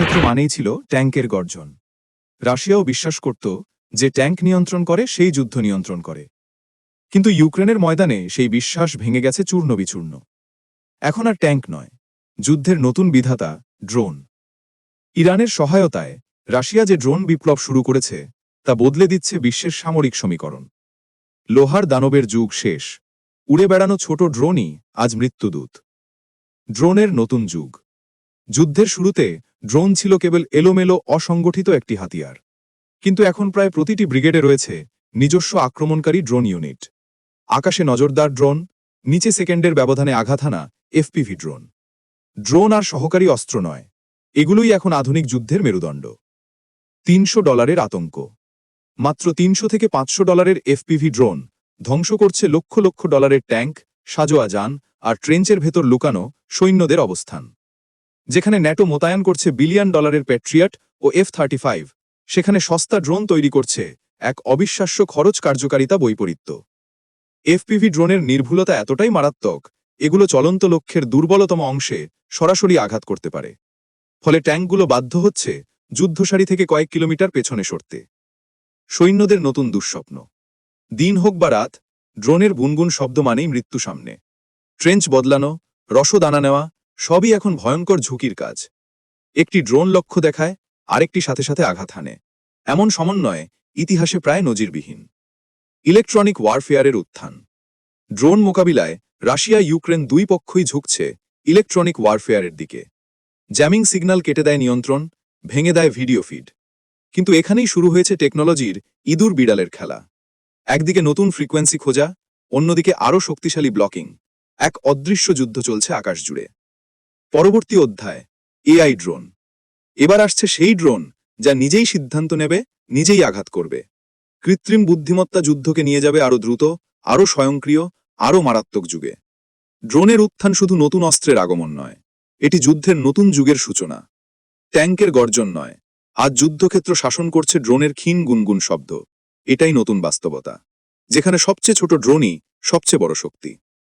যুদ্ধক্ষেত্র মানেই ছিল ট্যাঙ্কের গর্জন। রাশিয়াও বিশ্বাস করত যে ট্যাঙ্ক নিয়ন্ত্রণ করে, সেই যুদ্ধ নিয়ন্ত্রণ করে। কিন্তু ইউক্রেনের ময়দানে সেই বিশ্বাস ভেঙে গেছে চূর্ণ বিচূর্ণ এখন আর ট্যাঙ্ক নয়, যুদ্ধের নতুন বিধাতা ড্রোন। ইরানের সহায়তায় রাশিয়া যে ড্রোন বিপ্লব শুরু করেছে, তা বদলে দিচ্ছে বিশ্বের সামরিক সমীকরণ। লোহার দানবের যুগ শেষ, উড়ে বেড়ানো ছোট ড্রোনই আজ মৃত্যুদূত। ড্রোনের নতুন যুগ। যুদ্ধের শুরুতে ড্রোন ছিল কেবল এলোমেলো অসংগঠিত একটি হাতিয়ার। কিন্তু এখন প্রায় প্রতিটি ব্রিগেডে রয়েছে নিজস্ব আক্রমণকারী ড্রোন ইউনিট। আকাশে নজরদার ড্রোন, নিচে সেকেন্ডের ব্যবধানে আঘাত হানা এফপিভি ড্রোন। ড্রোন আর সহকারী অস্ত্র নয়, এগুলোই এখন আধুনিক যুদ্ধের মেরুদণ্ড। তিনশো ডলারের আতঙ্ক। মাত্র তিনশো থেকে পাঁচশো ডলারের এফপিভি ড্রোন ধ্বংস করছে লক্ষ লক্ষ ডলারের ট্যাঙ্ক সাজোয়া যান আর ট্রেঞ্চের ভেতর লুকানো সৈন্যদের অবস্থান। যেখানে ন্যাটো মোতায়েন করছে বিলিয়ন ডলারের প্যাট্রিয়াট ও এফ থার্টি ফাইভ। সেখানে সস্তা ড্রোন তৈরি করছে এক অবিশ্বাস্য খরচ কার্যকারিতা বৈপরীত্য। এফপিভি ড্রোনের নির্ভুলতা এতটাই মারাত্মক, এগুলো চলন্ত লক্ষ্যের দুর্বলতম অংশে সরাসরি আঘাত করতে পারে। ফলে ট্যাঙ্কগুলো বাধ্য হচ্ছে যুদ্ধসারি থেকে কয়েক কিলোমিটার পেছনে সরতে। সৈন্যদের নতুন দুঃস্বপ্ন। দিন হোক বা রাত, ড্রোনের গুনগুন শব্দ মানেই মৃত্যু সামনে। ট্রেঞ্চ বদলানো রসদ আনা নেওয়া সবই এখন ভয়ঙ্কর ঝুঁকির কাজ। একটি ড্রোন লক্ষ্য দেখায়, আরেকটি সাথে সাথে আঘাত হানে। এমন সমন্বয়ে ইতিহাসে প্রায় নজিরবিহীন। ইলেকট্রনিক ওয়ারফেয়ারের উত্থান। ড্রোন মোকাবিলায় রাশিয়া ইউক্রেন দুই পক্ষই ঝুঁকছে ইলেকট্রনিক ওয়ারফেয়ারের দিকে। জ্যামিং সিগন্যাল কেটে দেয় নিয়ন্ত্রণ, ভেঙে দেয় ভিডিও ফিড। কিন্তু এখানেই শুরু হয়েছে টেকনোলজির ইঁদুর বিড়ালের খেলা। একদিকে নতুন ফ্রিকোয়েন্সি খোঁজা, অন্যদিকে আরও শক্তিশালী ব্লকিং। এক অদৃশ্য যুদ্ধ চলছে আকাশ জুড়ে পরবর্তী অধ্যায়, এআই ড্রোন। এবার আসছে সেই ড্রোন যা নিজেই সিদ্ধান্ত নেবে, নিজেই আঘাত করবে। কৃত্রিম বুদ্ধিমত্তা যুদ্ধকে নিয়ে যাবে আরও দ্রুত আরও স্বয়ংক্রিয় আরও মারাত্মক যুগে। ড্রোনের উত্থান শুধু নতুন অস্ত্রের আগমন নয়, এটি যুদ্ধের নতুন যুগের সূচনা। ট্যাঙ্কের গর্জন নয়, আজ যুদ্ধক্ষেত্র শাসন করছে ড্রোনের ক্ষীণ গুনগুন শব্দ। এটাই নতুন বাস্তবতা, যেখানে সবচেয়ে ছোট ড্রোনই সবচেয়ে বড় শক্তি।